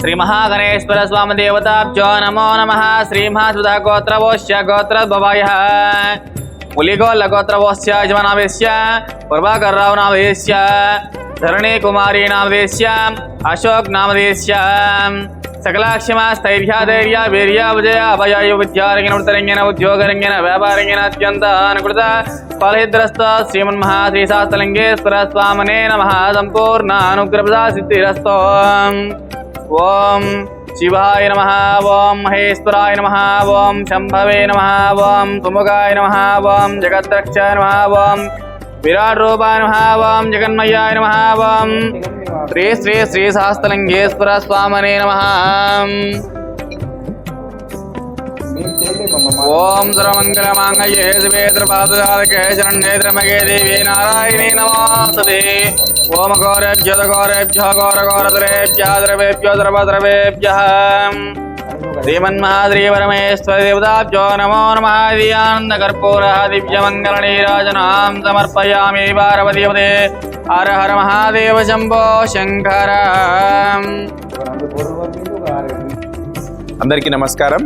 శ్రీ మహాగణేశ్వర స్వామి దేవతాభ్యో నమో నమ శ్రీ మహాసుధ గోత్రవోశ్య గోత్రద్భవాయ పులిగోళ్ళ గోత్రవోశ్య యజమనామేశ్య ప్రభాకర్రావు నామదేశ్య ధరణీ కుమారీ నామదేశ్య అశోక్ నామదేశ్య సకలాక్షమా స్థైర్య ధైర్య వీర్య విజయ అభయ విద్యారంగిన వృత్తరంగిన ఉద్యోగరంగిన వ్యాపారంగిన అత్యంత అనుకృత ఫలహిద్రస్త శ్రీమన్మహా శ్రీశాస్త్రలింగేశ్వర స్వామనే నమ సంపూర్ణ అనుగ్రహ సిద్ధిరస్తో ఓం శివాయ నమ ఓం మహేశ్వరాయ నమ ఓం శంభవే నమ ఓం సుముఖాయ నమ ఓం జగద్రక్షాయ నమ ఓం విరాట్ రూపాయ నమ ఓం జగన్మయ్యాయ నమ ఓం శ్రీ శ్రీ శ్రీ సహస్రలింగేశ్వర స్వామనే నమ. ఓం సర్వమంగళమాంగళ్యే శివే ద్రపాదుదాలకే శరణ్యే త్రమగే దేవి నారాయణే నమోస్తుతే ఓం ఘోరేభ్యో ఘోరేభ్యో ఘోర ద్రవేభ్యో ద్రవద్రవేభ్య. శ్రీమన్మహాద్రీపరమేశ్వర నమో నమః. దివ్యమంగళనీరాజనాం సమర్పయామి పార్వతీపదే హర హర మహాదేవ శంభో శంకర. అందరికీ నమస్కారం.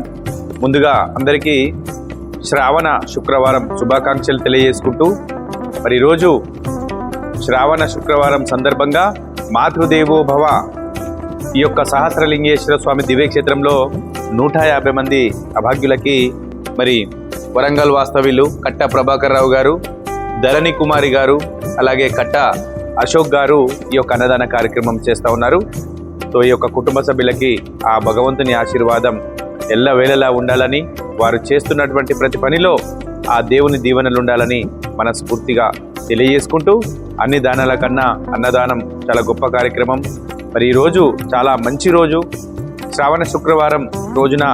ముందుగా అందరికీ శ్రావణ శుక్రవారం శుభాకాంక్షలు తెలియజేసుకుంటూ మరి ఈరోజు శ్రావణ శుక్రవారం సందర్భంగా మాతృదేవో భవ. ఈ యొక్క సహస్రలింగేశ్వర స్వామి దివ్యక్షేత్రంలో నూట యాభై మంది అభాగ్యులకి మరి వరంగల్ వాస్తవ్యులు కట్ట ప్రభాకర్ రావు గారు ధరణి కుమారి గారు అలాగే కట్ట అశోక్ గారు ఈ యొక్క అన్నదాన కార్యక్రమం చేస్తూ ఉన్నారు. సో ఈ యొక్క కుటుంబ సభ్యులకి ఆ భగవంతుని ఆశీర్వాదం ఎల్లవేళలా ఉండాలని వారు చేస్తున్నటువంటి ప్రతి పనిలో ఆ దేవుని దీవెనలు ఉండాలని మనస్ఫూర్తిగా తెలియజేసుకుంటూ అన్ని దానాల కన్నా అన్నదానం చాలా గొప్ప కార్యక్రమం. మరి ఈరోజు చాలా మంచి రోజు. శ్రావణ శుక్రవారం రోజున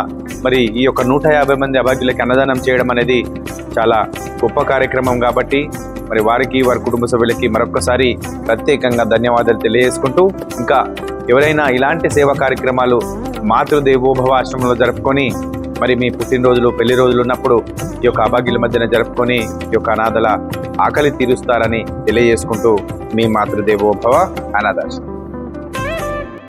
మరి ఈ యొక్క నూట యాభై మంది అభాగ్యులకి అన్నదానం చేయడం అనేది చాలా గొప్ప కార్యక్రమం కాబట్టి మరి వారికి వారి కుటుంబ సభ్యులకి మరొకసారి ప్రత్యేకంగా ధన్యవాదాలు తెలియజేసుకుంటూ ఇంకా ఎవరైనా ఇలాంటి సేవా కార్యక్రమాలు మాతృదేవోభవ ఆశ్రమంలో జరుపుకొని మరి మీ పుట్టినరోజులు పెళ్ళి రోజులు ఉన్నప్పుడు ఈ యొక్క అభాగ్యుల మధ్యన జరుపుకొని ఈ యొక్క అనాథల ఆకలి తీరుస్తారని తెలియజేసుకుంటూ మీ మాతృదేవోభవ అనాథాశ్రమం.